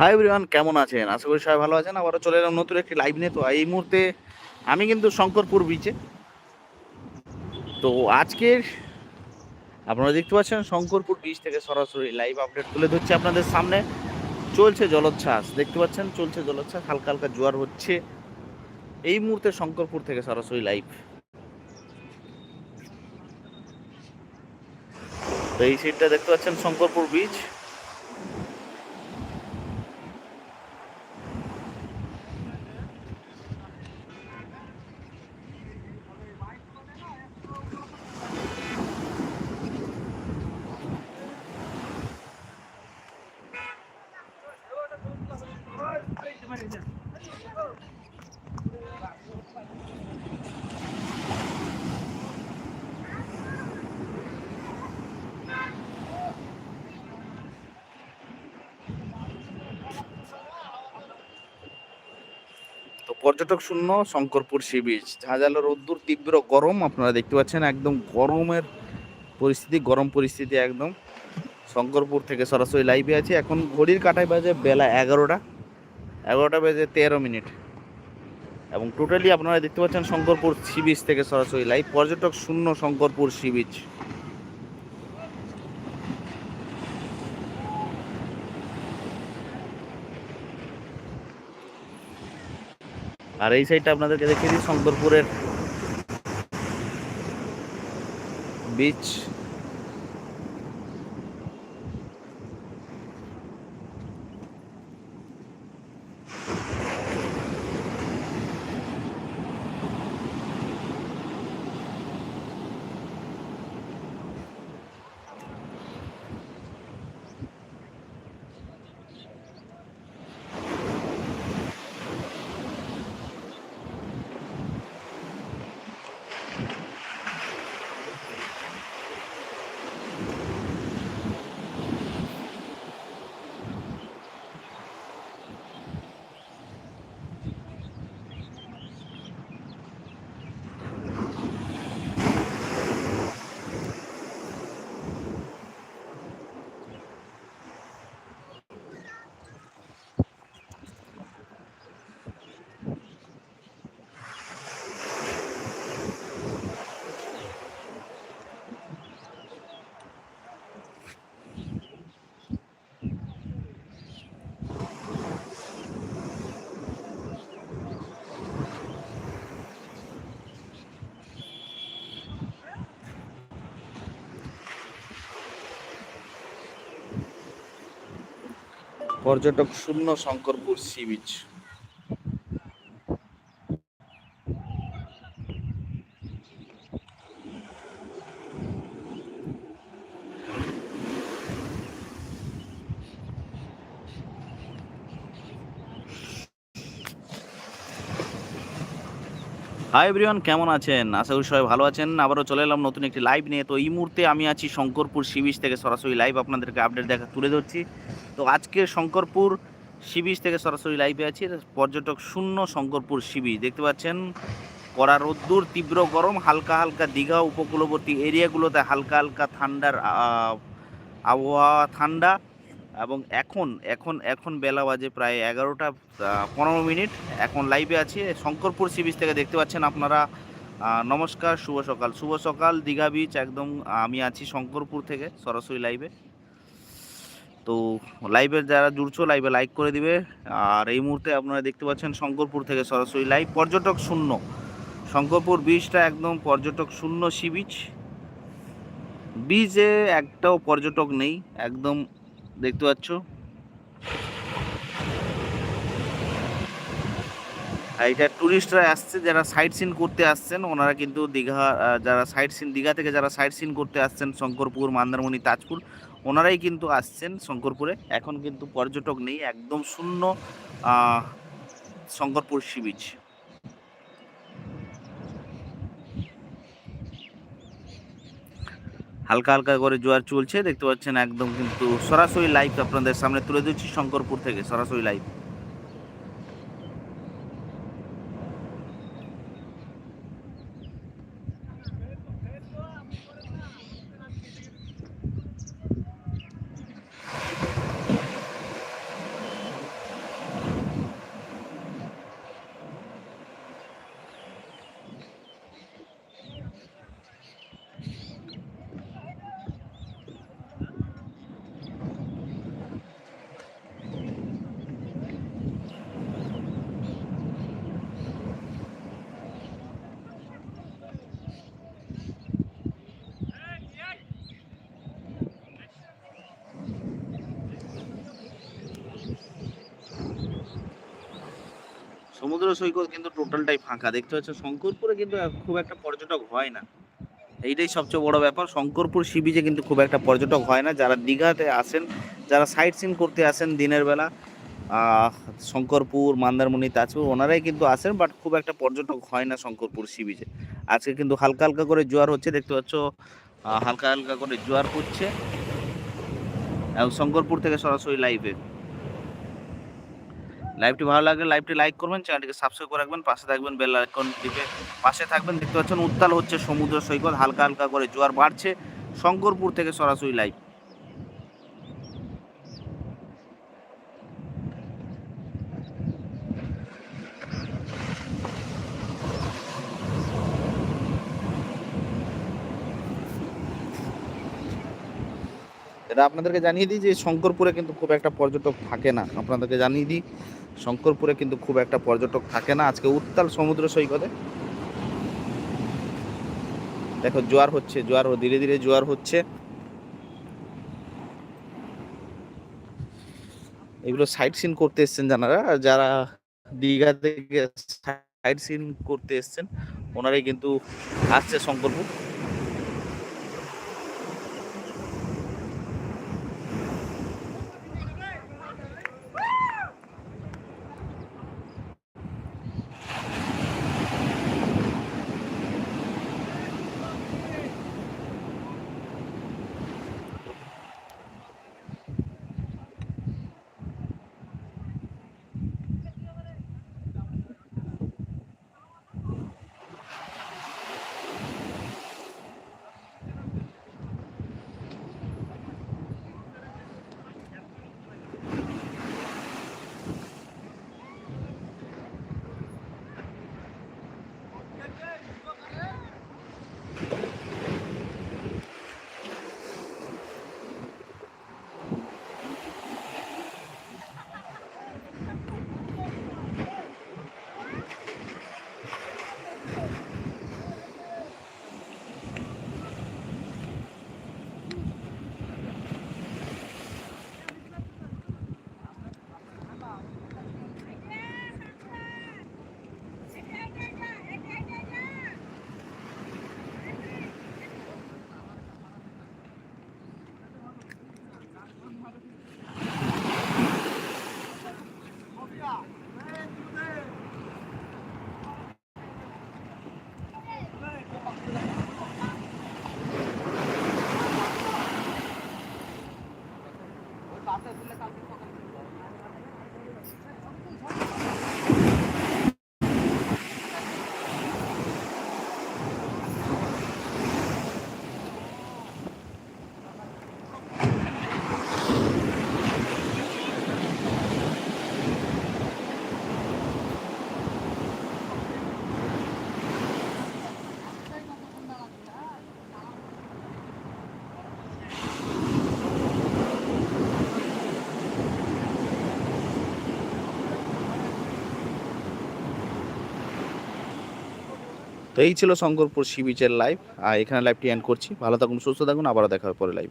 High everyone কেমন আছেন? আশা করি সবাই ভালো আছেন। আবারও চলে এলাম নতুন একটি লাইভ নিয়ে। তো এই মুহূর্তে আমি কিন্তু শঙ্করপুর বিচে তো আজকের আপনারা দেখতে পাচ্ছেন শঙ্করপুর বিচ থেকে সরাসরি লাইভ আপডেট তুলে ধরছি আপনাদের সামনে। চলছে জলোচ্ছ্বাস। দেখতে পাচ্ছেন, চলছে জলোচ্ছ্বাস। হালকা হালকা জোয়ার হচ্ছে। এই মুহূর্তে শঙ্করপুর থেকে সরাসরি লাইভ তো এই সিটটা দেখতে পাচ্ছেন শঙ্করপুর বিচ পর্যটক শূন্য, শঙ্করপুর সি বিচ। ঝাঁঝালো রোদ্দুর, তীব্র গরম, আপনারা দেখতে পাচ্ছেন একদম গরমের পরিস্থিতি, গরম পরিস্থিতি একদম। শঙ্করপুর থেকে সরাসরি লাইভে আছে। এখন ঘড়ির কাটায় বাজে বেলা এগারোটা। এগারোটা বেজে তেরো মিনিট। এবং টোটালি আপনারা দেখতে পাচ্ছেন শঙ্করপুর সি বিচ থেকে সরাসরি লাইভ পর্যটক শূন্য, শঙ্করপুর সি বিচ। আর এই সাইডটা আপনাদেরকে দেখিয়ে দিই শঙ্করপুরের বিচ পর্যটক শূন্য Shankarpur sea beach. Hi everyone কেমন আছেন? আশা করি সবাই ভালো আছেন। আবারও চলে এলাম নতুন একটি লাইভ নিয়ে। তো এই মুহূর্তে আমি আছি শঙ্করপুর সি বিচ থেকে সরাসরি লাইভ আপনাদেরকে আপডেট দেখা তুলে ধরছি। তো আজকে শঙ্করপুর সি বিচ থেকে সরাসরি লাইভে আছি। পর্যটক শূন্য শঙ্করপুর সি বিচ দেখতে পাচ্ছেন, কড়া রোদ্দুর, তীব্র গরম, হালকা হালকা দীঘা উপকূলবর্তী এরিয়াগুলোতে হালকা হালকা ঠান্ডার আবহাওয়া ঠান্ডা। এবং এখন এখন এখন বেলা বাজে প্রায় এগারোটা পনেরো মিনিট। এখন লাইভে আছি, শঙ্করপুর সি বিচ থেকে দেখতে পাচ্ছেন আপনারা। নমস্কার, শুভ সকাল। শুভ সকাল, দীঘা বিচ একদম আমি আছি শঙ্করপুর থেকে, সরাসরি লাইভে তো লাইভে যারা জুড়ছো লাইভে লাইক করে দিবে। আর এই মুহূর্তে আপনারা দেখতে পাচ্ছেন শঙ্করপুর থেকে সরাসরি লাইভ পর্যটক শূন্য। শঙ্করপুর বিচটা একদম পর্যটক শূন্য সি বিচ বিচে একটাও পর্যটক নেই, একদম দেখতে পাচ্ছ? এটা টুরিস্টরা আসছে, যারা সাইট সিন করতে আসছেন, ওনারা কিন্তু দীঘা যারা সাইট সিন দীঘা থেকে যারা সাইট সিন করতে আসছেন, শঙ্করপুর, মন্দারমণি, তাজপুর, ওনারাই কিন্তু আসছেন শঙ্করপুরে। এখন কিন্তু পর্যটক নেই, একদম শূন্য শঙ্করপুর সি বিচ হালকা হালকা করে জোয়ার চলছে, দেখতে পাচ্ছেন একদম কিন্তু সরাসরি লাইভ আপনাদের সামনে তুলে দিচ্ছি শঙ্করপুর থেকে, সরাসরি লাইভ সমুদ্র সৈকত কিন্তু টোটালটাই ফাঁকা। দেখতে পাচ্ছ, শঙ্করপুরে কিন্তু খুব একটা পর্যটক হয় না। এইটাই সবচেয়ে বড় ব্যাপার। শঙ্করপুর সি বিচে কিন্তু খুব একটা পর্যটক হয় না। যারা দীঘাতে আসেন, যারা সাইট সিন করতে আসেন দিনের বেলা শঙ্করপুর, মন্দারমণি, তাজপুর, ওনারাই কিন্তু আসেন বাট খুব একটা পর্যটক হয় না শঙ্করপুর সি বিচে আজকে কিন্তু হালকা হালকা করে জোয়ার হচ্ছে, দেখতে পাচ্ছ হালকা হালকা করে জোয়ার হচ্ছে। এবং শঙ্করপুর থেকে সরাসরি লাইভে লাইভটি ভালো লাগলে লাইভটি লাইক করবেন, চ্যানেলটিকে সাবস্ক্রাইব করে রাখবেন, পাশে থাকবেন বেল আইকন টিপে পাশে থাকবেন। দেখতে পাচ্ছেন, উত্তাল হচ্ছে সমুদ্র সৈকত, হালকা হালকা করে জোয়ার বাড়ছে, শঙ্করপুর থেকে সরাসরি লাইভ। এটা আপনাদেরকে জানিয়ে দিই যে শঙ্করপুরে কিন্তু খুব একটা পর্যটক থাকে না। আপনাদেরকে জানিয়ে দিই, শঙ্করপুরে কিন্তু খুব একটা পর্যটক থাকে না। আজকে উত্তাল সমুদ্র সৈকতে দেখো জোয়ার হচ্ছে, জোয়ার ধীরে ধীরে জোয়ার হচ্ছে। এগুলো সাইট সিন করতে এসছেন জানারা। যারা দীঘা থেকে সাইট সিন করতে এসছেন, ওনারাই কিন্তু আসছে শঙ্করপুর। তো এই ছিল শঙ্করপুর সি বিচের লাইভ আর এখানে লাইভটি এন্ড করছি। ভালো থাকুন, সুস্থ থাকুন। আবারও দেখা হবে পরে লাইভ